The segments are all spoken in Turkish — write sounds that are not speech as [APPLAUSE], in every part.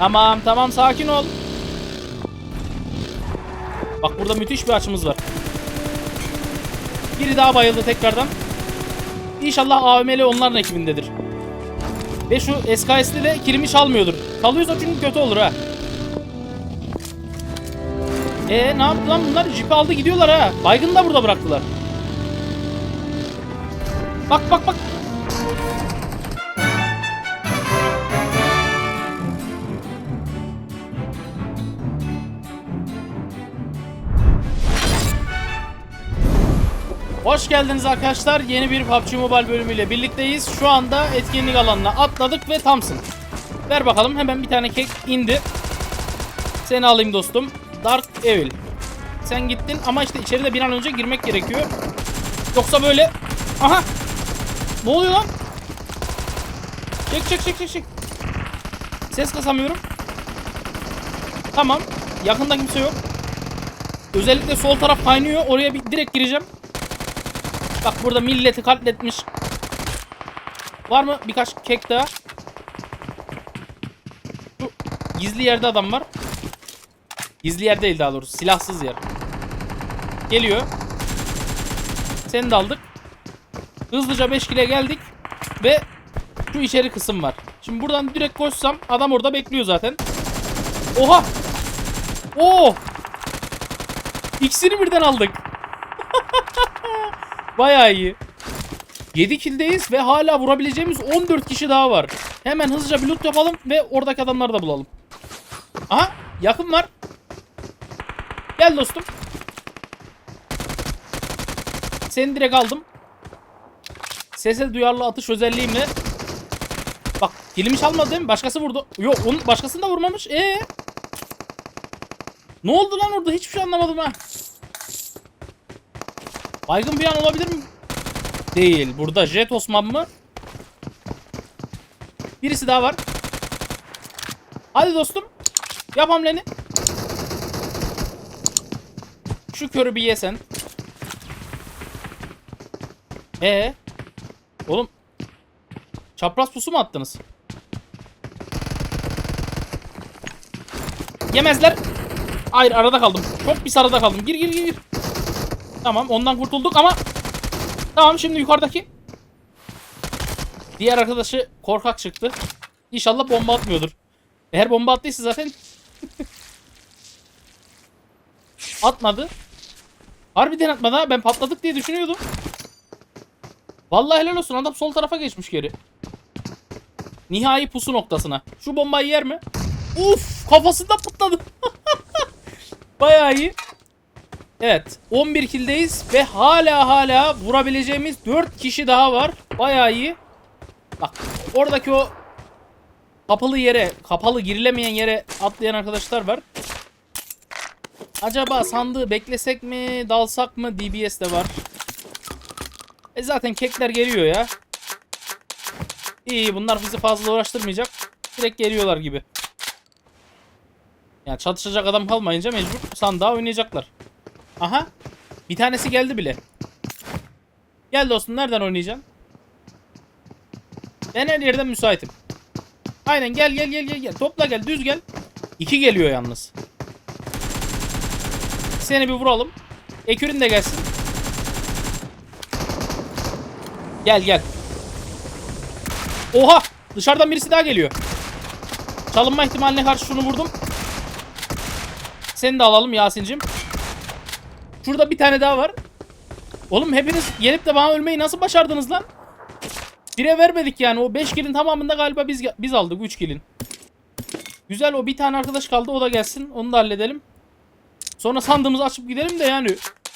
Tamam tamam sakin ol. Bak burada müthiş bir açımız var. Biri daha bayıldı tekrardan. İnşallah AVM'li onların ekibindedir. Ve şu SKS'li de kilimi çalmıyordur. Çalıyorsa çünkü kötü olur ha. Ee ne yaptı lan bunlar? Jipi aldı gidiyorlar ha. Baygın da burada bıraktılar. Bak bak bak. Hoş geldiniz arkadaşlar. Yeni bir PUBG Mobile bölümüyle birlikteyiz. Şu anda etkinlik alanına atladık ve tamsın. Ver bakalım. Hemen bir tane kek indi. Seni alayım dostum. Dark Evil. Sen gittin ama işte içeride bir an önce girmek gerekiyor. Yoksa böyle... Aha! Ne oluyor lan? Çek çek çek çek çek. Ses kasamıyorum. Tamam. Yakında kimse yok. Özellikle sol taraf kaynıyor. Oraya bir direkt gireceğim. Bak burada milleti katletmiş. Var mı birkaç kek daha? Şu gizli yerde adam var. Gizli yer değil daha doğrusu. Silahsız yer. Geliyor. Seni de aldık. Hızlıca 5 kile geldik. Ve şu içeri kısım var. Şimdi buradan direkt koşsam adam orada bekliyor zaten. Oha! Oo! İkisini birden aldık. Bayağı iyi. 7 killdeyiz ve hala vurabileceğimiz 14 kişi daha var. Hemen hızlıca bir loot yapalım ve oradaki adamları da bulalım. Aha yakın var. Gel dostum. Seni direkt aldım. Sese duyarlı atış özelliğimle. Bak kilimi çalmadı değil mi? Başkası vurdu. Yok onun başkasını da vurmamış. Ee? Ne oldu lan orada? Hiçbir şey anlamadım ha. Baygın bir an olabilir mi? Değil. Burada Jet Osman mı? Birisi daha var. Hadi dostum. Yap hamleni. Şu körü bir yesen. Ee? Oğlum. Çapraz pusu mu attınız? Yemezler. Hayır arada kaldım. Çok bir arada kaldım. Gir gir gir gir. Tamam ondan kurtulduk ama Tamam şimdi yukarıdaki Diğer arkadaşı korkak çıktı. İnşallah bomba atmıyordur. Eğer bomba attıysa zaten [LAUGHS] Atmadı. Harbiden atmadı ha. Ben patladık diye düşünüyordum. Vallahi helal olsun. Adam sol tarafa geçmiş geri. Nihai pusu noktasına. Şu bombayı yer mi? Uf kafasında patladı. [LAUGHS] Bayağı iyi. Evet 11 kildeyiz ve hala hala vurabileceğimiz 4 kişi daha var. Bayağı iyi. Bak oradaki o kapalı yere, kapalı girilemeyen yere atlayan arkadaşlar var. Acaba sandığı beklesek mi, dalsak mı? DBS de var. E zaten kekler geliyor ya. İyi bunlar bizi fazla uğraştırmayacak. Direkt geliyorlar gibi. Yani çatışacak adam kalmayınca mecbur sandığa oynayacaklar. Aha. Bir tanesi geldi bile. Gel dostum nereden oynayacaksın? Ben her yerden müsaitim. Aynen gel gel gel gel gel. Topla gel düz gel. İki geliyor yalnız. Seni bir vuralım. Ekürün de gelsin. Gel gel. Oha! Dışarıdan birisi daha geliyor. Çalınma ihtimaline karşı şunu vurdum. Seni de alalım Yasin'cim. Şurada bir tane daha var. Oğlum hepiniz gelip de bana ölmeyi nasıl başardınız lan? Bire vermedik yani. O 5 kilin tamamında galiba biz biz aldık 3 kilin. Güzel o bir tane arkadaş kaldı o da gelsin. Onu da halledelim. Sonra sandığımızı açıp gidelim de yani.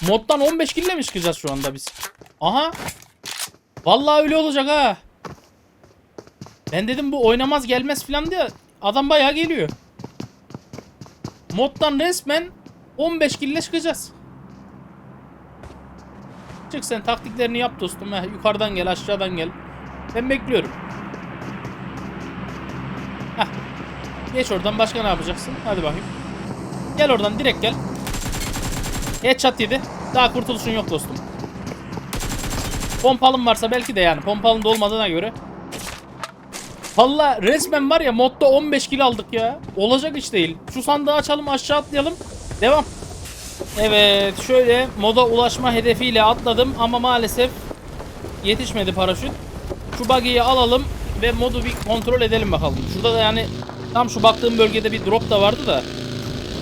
Moddan 15 kille mi çıkacağız şu anda biz? Aha. Vallahi öyle olacak ha. Ben dedim bu oynamaz gelmez falan diye. Adam bayağı geliyor. Moddan resmen 15 kille çıkacağız. Çık sen taktiklerini yap dostum. Heh, yukarıdan gel aşağıdan gel. Ben bekliyorum. Heh. Geç oradan başka ne yapacaksın? Hadi bakayım. Gel oradan direkt gel. Headshot yedi. Daha kurtuluşun yok dostum. Pompalım varsa belki de yani. Pompalım da olmadığına göre. Valla resmen var ya modda 15 kill aldık ya. Olacak iş değil. Şu sandığı açalım aşağı atlayalım. Devam. Evet şöyle moda ulaşma hedefiyle atladım ama maalesef yetişmedi paraşüt. Şu buggy'yi alalım ve modu bir kontrol edelim bakalım. Şurada da yani tam şu baktığım bölgede bir drop da vardı da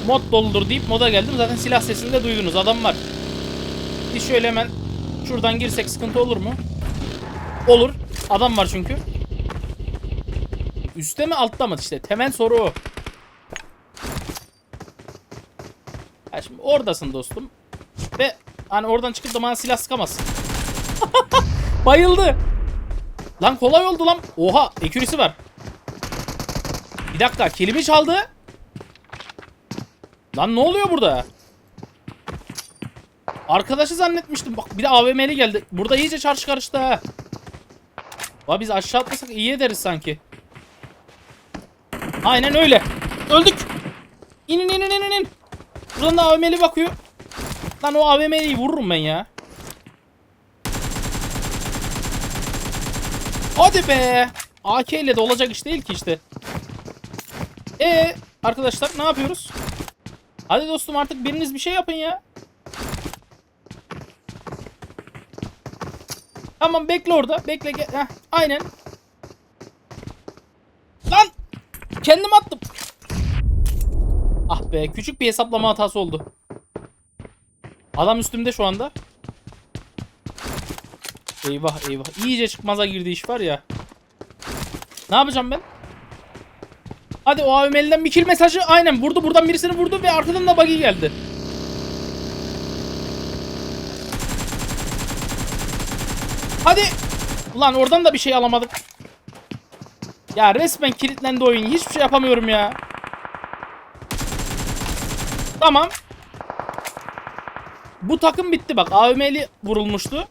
mod doludur deyip moda geldim. Zaten silah sesini de duydunuz. Adam var. Bir şöyle hemen şuradan girsek sıkıntı olur mu? Olur. Adam var çünkü. Üste mi altta mı işte temel soru o. Ya şimdi oradasın dostum. Ve hani oradan çıkıp da bana silah sıkamazsın. [LAUGHS] Bayıldı. Lan kolay oldu lan. Oha ekürisi var. Bir dakika kilimi çaldı. Lan ne oluyor burada? Arkadaşı zannetmiştim. Bak bir de AVM'li geldi. Burada iyice çarşı karıştı ha. Vay biz aşağı atlasak iyi ederiz sanki. Aynen öyle. Öldük. İnin inin inin inin. Buradan da AVM'li bakıyor. Lan o AVM'liyi vururum ben ya. Hadi be. AK ile de olacak iş değil ki işte. E arkadaşlar ne yapıyoruz? Hadi dostum artık biriniz bir şey yapın ya. Tamam bekle orada. Bekle. Heh, aynen. Lan! Kendim attım. Be küçük bir hesaplama hatası oldu. Adam üstümde şu anda. Eyvah eyvah. İyice çıkmaza girdi iş var ya. Ne yapacağım ben? Hadi o AVM'liden bir kill mesajı. Aynen vurdu buradan birisini vurdu ve arkadan da buggy geldi. Hadi. Ulan oradan da bir şey alamadık. Ya resmen kilitlendi oyun. Hiçbir şey yapamıyorum ya. Tamam. Bu takım bitti bak. AVM'li vurulmuştu.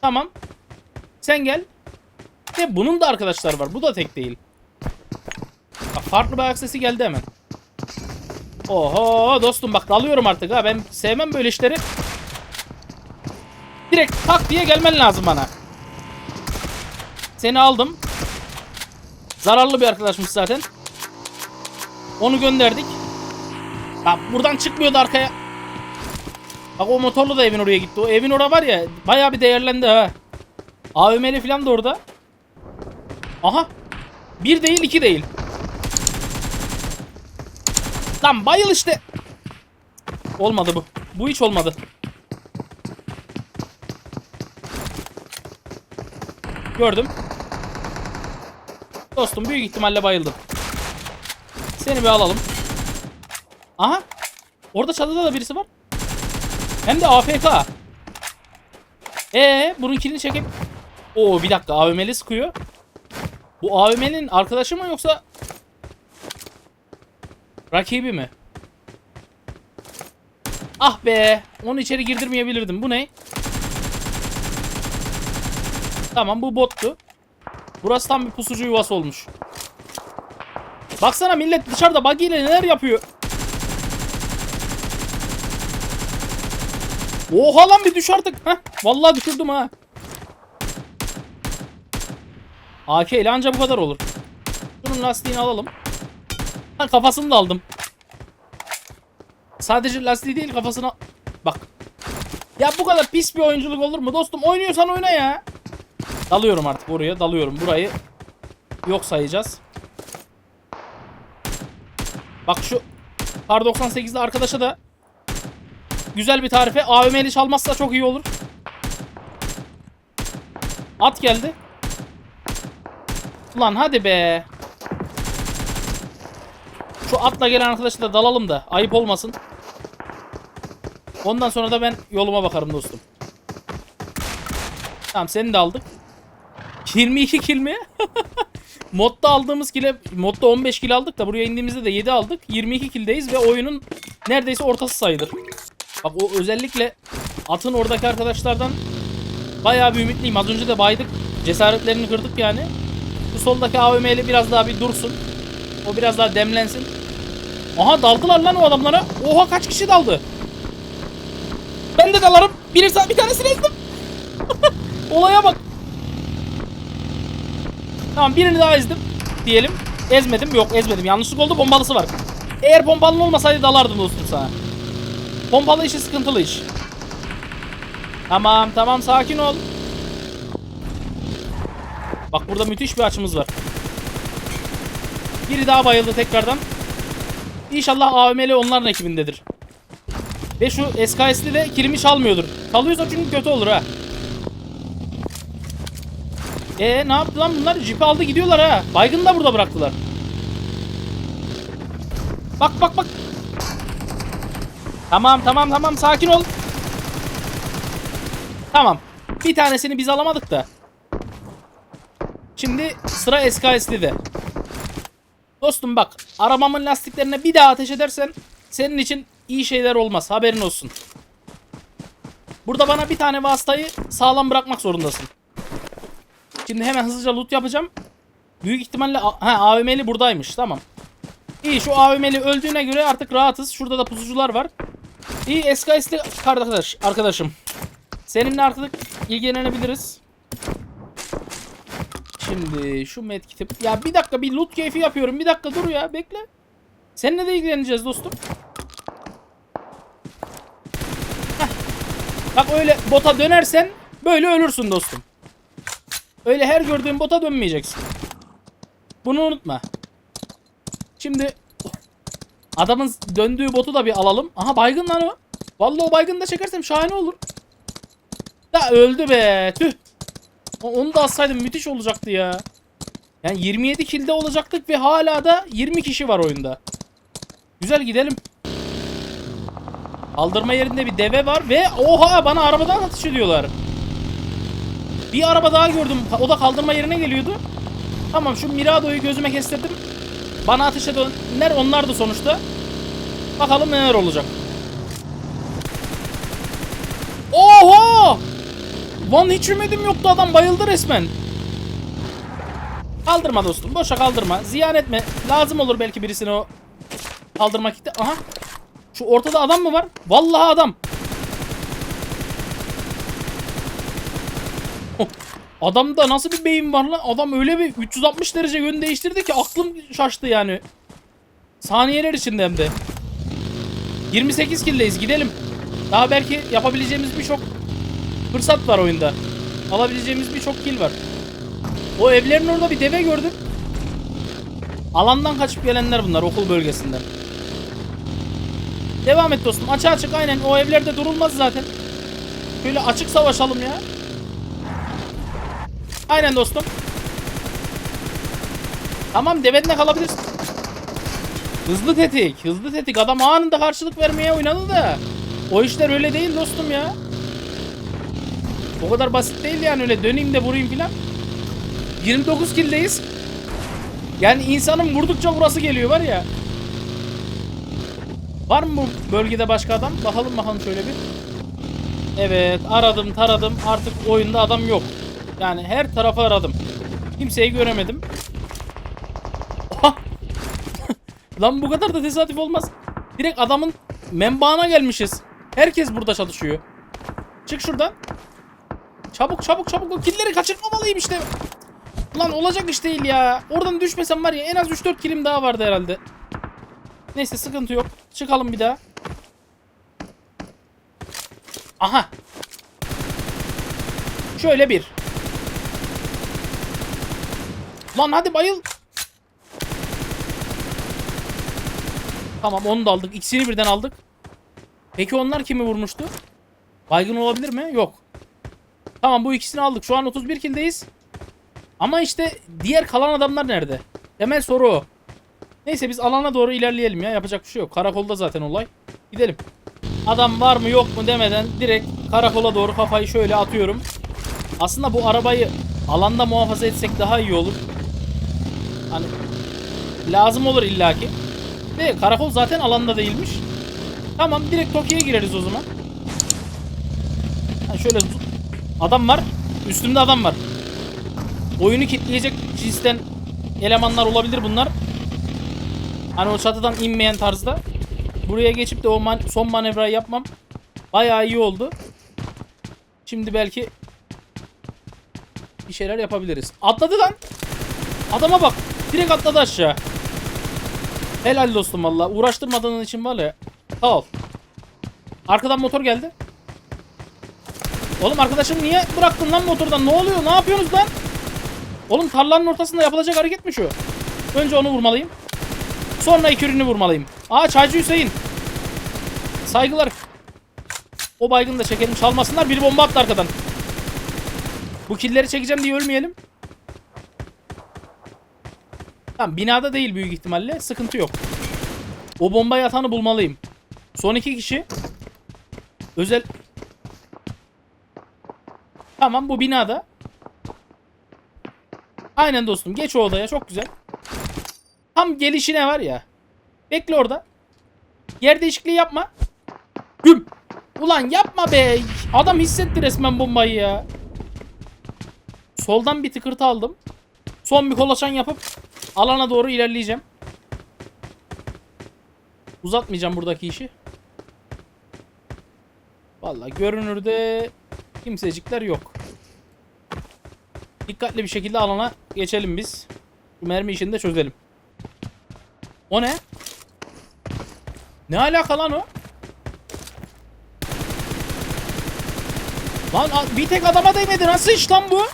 Tamam. Sen gel. Ve bunun da arkadaşlar var. Bu da tek değil. Bak farklı bir sesi geldi hemen. Oho dostum bak dalıyorum artık ha. Ben sevmem böyle işleri. Direkt tak diye gelmen lazım bana. Seni aldım. Zararlı bir arkadaşmış zaten. Onu gönderdik. Bak buradan çıkmıyordu arkaya. Bak o motorlu da evin oraya gitti. O evin orada var ya bayağı bir değerlendi ha. AVM'li falan da orada. Aha. Bir değil iki değil. Lan bayıl işte. Olmadı bu. Bu hiç olmadı. Gördüm. Dostum büyük ihtimalle bayıldım. Seni bir alalım. Aha. Orada çatıda da birisi var. Hem de AFK. Ee, bunun kilini çekip Oo bir dakika AVM'li sıkıyor. Bu AVM'nin arkadaşı mı yoksa rakibi mi? Ah be, onu içeri girdirmeyebilirdim. Bu ne? Tamam bu bottu. Burası tam bir pusucu yuvası olmuş. Baksana millet dışarıda buggy ile neler yapıyor. Oha lan bir düş artık. Heh, vallahi düşürdüm ha. AK ile anca bu kadar olur. Şunun lastiğini alalım. Ha kafasını da aldım. Sadece lastiği değil kafasına... Bak. Ya bu kadar pis bir oyunculuk olur mu dostum? Oynuyorsan oyna ya. Dalıyorum artık oraya dalıyorum. Burayı yok sayacağız. Bak şu Kar 98'de arkadaşa da güzel bir tarife. AVM'li çalmazsa çok iyi olur. At geldi. Ulan hadi be. Şu atla gelen arkadaşa da dalalım da ayıp olmasın. Ondan sonra da ben yoluma bakarım dostum. Tamam seni de aldık. 22 kill mi? [LAUGHS] modda aldığımız kile modda 15 kill aldık da buraya indiğimizde de 7 aldık. 22 killdeyiz ve oyunun neredeyse ortası sayılır. Bak o özellikle atın oradaki arkadaşlardan bayağı bir ümitliyim. Az önce de baydık. Cesaretlerini kırdık yani. Bu soldaki AVM'li biraz daha bir dursun. O biraz daha demlensin. Aha daldılar lan o adamlara. Oha kaç kişi daldı. Ben de dalarım. Bir, bir tanesini ezdim. [LAUGHS] Olaya bak. Tamam birini daha ezdim diyelim. Ezmedim. Yok ezmedim. Yanlışlık oldu. Bombalısı var. Eğer pompalı olmasaydı dalardım dostum sana. Pompalı işi sıkıntılı iş. Tamam tamam sakin ol. Bak burada müthiş bir açımız var. Biri daha bayıldı tekrardan. İnşallah AVM'li onların ekibindedir. Ve şu SKS'li de kilimi çalmıyordur. Çalıyorsa çünkü kötü olur ha. E ne yaptı lan bunlar? Jipi aldı gidiyorlar ha. Baygın da burada bıraktılar. Bak bak bak. Tamam tamam tamam sakin ol. Tamam. Bir tanesini biz alamadık da. Şimdi sıra SKS'de. Dostum bak arabamın lastiklerine bir daha ateş edersen senin için iyi şeyler olmaz haberin olsun. Burada bana bir tane vasıtayı sağlam bırakmak zorundasın. Şimdi hemen hızlıca loot yapacağım. Büyük ihtimalle ha, AVM'li buradaymış tamam. İyi şu AVM'li öldüğüne göre artık rahatız. Şurada da pusucular var. İyi SKS'li arkadaş, arkadaşım. Seninle artık ilgilenebiliriz. Şimdi şu medkit'i... Ya bir dakika bir loot keyfi yapıyorum. Bir dakika dur ya bekle. Seninle de ilgileneceğiz dostum. Heh. Bak öyle bota dönersen böyle ölürsün dostum. Öyle her gördüğün bota dönmeyeceksin. Bunu unutma. Şimdi adamın döndüğü botu da bir alalım. Aha baygın lan o. Vallahi o baygını da çekersem şahane olur. Da öldü be. Tüh. Onu da atsaydım müthiş olacaktı ya. Yani 27 kilde olacaktık ve hala da 20 kişi var oyunda. Güzel gidelim. Kaldırma yerinde bir deve var ve oha bana arabadan atış ediyorlar. Bir araba daha gördüm. O da kaldırma yerine geliyordu. Tamam şu Mirado'yu gözüme kestirdim. Bana ateş edenler onlardı sonuçta. Bakalım neler olacak. Oha! Lan hiç ümidim yoktu adam bayıldı resmen. Kaldırma dostum. Boşa kaldırma. Ziyan etme. Lazım olur belki birisine o kaldırmak gitti. Aha. Şu ortada adam mı var? Vallahi adam. Adamda nasıl bir beyin var lan? Adam öyle bir 360 derece yön değiştirdi ki aklım şaştı yani. Saniyeler içinde hem de. 28 kill'deyiz. Gidelim. Daha belki yapabileceğimiz birçok fırsat var oyunda. Alabileceğimiz birçok kill var. O evlerin orada bir deve gördüm. Alandan kaçıp gelenler bunlar okul bölgesinden. Devam et dostum. Açık açık aynen. O evlerde durulmaz zaten. Şöyle açık savaşalım ya. Aynen dostum. Tamam devenle kalabilirsin. Hızlı tetik. Hızlı tetik. Adam anında karşılık vermeye oynadı. O işler öyle değil dostum ya. O kadar basit değil yani öyle döneyim de vurayım filan. 29 kill'deyiz. Yani insanın vurdukça vurası geliyor var ya. Var mı bu bölgede başka adam? Bakalım bakalım şöyle bir. Evet aradım taradım artık oyunda adam yok. Yani her tarafı aradım. Kimseyi göremedim. [LAUGHS] Lan bu kadar da tesadüf olmaz. Direkt adamın menbaına gelmişiz. Herkes burada çalışıyor. Çık şuradan. Çabuk çabuk çabuk o killeri kaçırmamalıyım işte. Lan olacak iş değil ya. Oradan düşmesem var ya en az 3-4 kilim daha vardı herhalde. Neyse sıkıntı yok. Çıkalım bir daha. Aha. Şöyle bir. Lan hadi bayıl. Tamam onu da aldık. İkisini birden aldık. Peki onlar kimi vurmuştu? Baygın olabilir mi? Yok. Tamam bu ikisini aldık. Şu an 31 kildeyiz. Ama işte diğer kalan adamlar nerede? Temel soru o. Neyse biz alana doğru ilerleyelim ya. Yapacak bir şey yok. Karakolda zaten olay. Gidelim. Adam var mı yok mu demeden direkt karakola doğru kafayı şöyle atıyorum. Aslında bu arabayı alanda muhafaza etsek daha iyi olur. Hani lazım olur illaki. De karakol zaten alanda değilmiş. Tamam direkt Tokyo'ya gireriz o zaman. Ha şöyle adam var. Üstümde adam var. Oyunu kitleyecek cinsten elemanlar olabilir bunlar. Hani o çatıdan inmeyen tarzda. Buraya geçip de o man- son manevrayı yapmam bayağı iyi oldu. Şimdi belki bir şeyler yapabiliriz. Atladı lan. Adama bak. Direkt atladı aşağı. Helal dostum valla. Uğraştırmadığın için var ya. Sağ ol. Arkadan motor geldi. Oğlum arkadaşım niye bıraktın lan motordan? Ne oluyor? Ne yapıyorsunuz lan? Oğlum tarlanın ortasında yapılacak hareket mi şu? Önce onu vurmalıyım. Sonra iki ürünü vurmalıyım. Aa Çaycı Hüseyin. Saygılar. O baygını da çekelim. Çalmasınlar. Biri bomba attı arkadan. Bu killeri çekeceğim diye ölmeyelim. Tamam binada değil büyük ihtimalle. Sıkıntı yok. O bombayı atanı bulmalıyım. Son iki kişi. Özel... Tamam bu binada. Aynen dostum. Geç o odaya. Çok güzel. Tam gelişine var ya. Bekle orada. Yer değişikliği yapma. Güm. Ulan yapma be. Adam hissetti resmen bombayı ya. Soldan bir tıkırtı aldım. Son bir kolaçan yapıp alana doğru ilerleyeceğim. Uzatmayacağım buradaki işi. Vallahi görünürde kimsecikler yok. Dikkatli bir şekilde alana geçelim biz. Bu mermi işini de çözelim. O ne? Ne alaka lan o? Lan bir tek adama değmedi. Nasıl iş lan bu?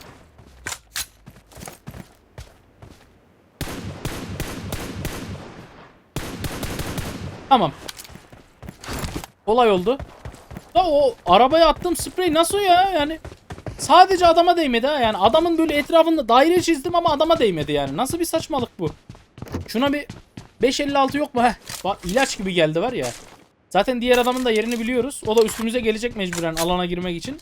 Tamam. Kolay oldu. Da o arabaya attığım sprey nasıl ya? Yani sadece adama değmedi ha. Yani adamın böyle etrafında daire çizdim ama adama değmedi yani. Nasıl bir saçmalık bu? Şuna bir 556 yok mu? Heh. Bak ilaç gibi geldi var ya. Zaten diğer adamın da yerini biliyoruz. O da üstümüze gelecek mecburen alana girmek için.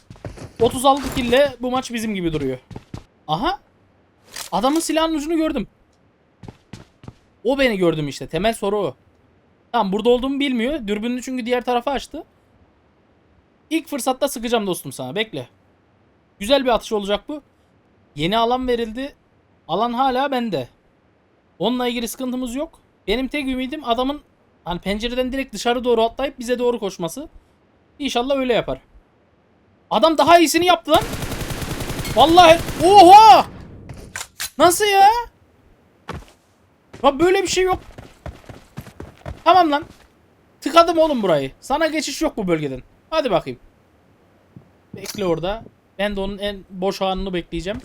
36 kille bu maç bizim gibi duruyor. Aha. Adamın silahın ucunu gördüm. O beni gördüm işte. Temel soru o. Tamam burada olduğumu bilmiyor. Dürbününü çünkü diğer tarafa açtı. İlk fırsatta sıkacağım dostum sana. Bekle. Güzel bir atış olacak bu. Yeni alan verildi. Alan hala bende. Onunla ilgili sıkıntımız yok. Benim tek ümidim adamın hani pencereden direkt dışarı doğru atlayıp bize doğru koşması. İnşallah öyle yapar. Adam daha iyisini yaptı lan. Vallahi oha! Nasıl ya? Ya böyle bir şey yok. Tamam lan. Tıkadım oğlum burayı. Sana geçiş yok bu bölgeden. Hadi bakayım. Bekle orada. Ben de onun en boş anını bekleyeceğim.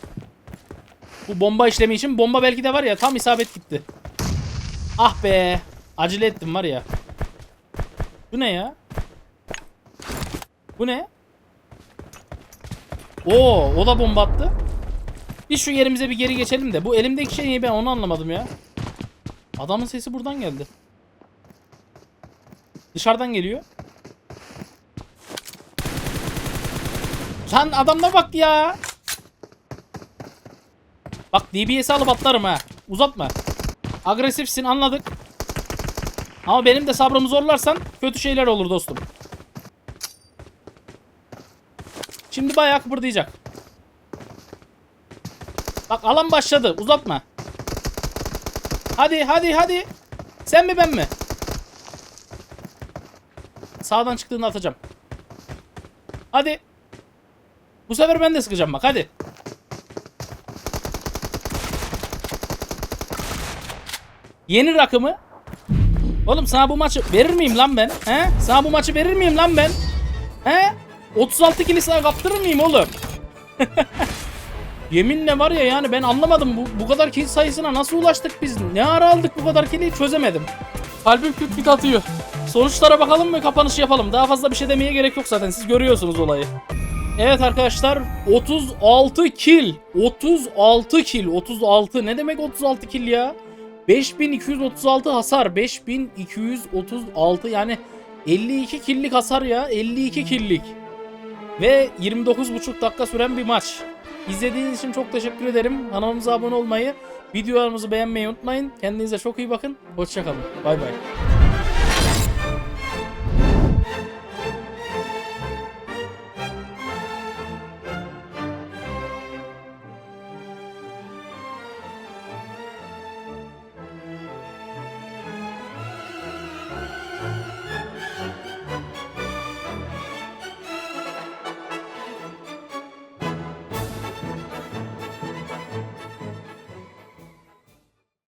Bu bomba işlemi için bomba belki de var ya tam isabet gitti. Ah be. Acele ettim var ya. Bu ne ya? Bu ne? Oo, o da bomba attı. Biz şu yerimize bir geri geçelim de. Bu elimdeki şey niye ben onu anlamadım ya. Adamın sesi buradan geldi. Dışarıdan geliyor. Lan adamla bak ya. Bak DBS'i alıp atlarım ha. Uzatma. Agresifsin anladık. Ama benim de sabrımı zorlarsan kötü şeyler olur dostum. Şimdi bayağı kıpırdayacak. Bak alan başladı. Uzatma. Hadi hadi hadi. Sen mi ben mi? Sağdan çıktığında atacağım. Hadi. Bu sefer ben de sıkacağım bak hadi. Yeni rakımı. Oğlum sana bu maçı verir miyim lan ben? He? Sana bu maçı verir miyim lan ben? He? 36 kili sana kaptırır mıyım oğlum? [LAUGHS] Yeminle var ya yani ben anlamadım bu, bu kadar kill sayısına nasıl ulaştık biz? Ne ara aldık bu kadar kili çözemedim. Kalbim küt küt atıyor. Sonuçlara bakalım mı kapanış yapalım. Daha fazla bir şey demeye gerek yok zaten siz görüyorsunuz olayı. Evet arkadaşlar 36 kill. 36 kill. 36 ne demek 36 kill ya? 5236 hasar. 5236 yani 52 killik hasar ya. 52 killik. Ve 29,5 dakika süren bir maç. İzlediğiniz için çok teşekkür ederim. Kanalımıza abone olmayı, videolarımızı beğenmeyi unutmayın. Kendinize çok iyi bakın. Hoşçakalın. Bay bay.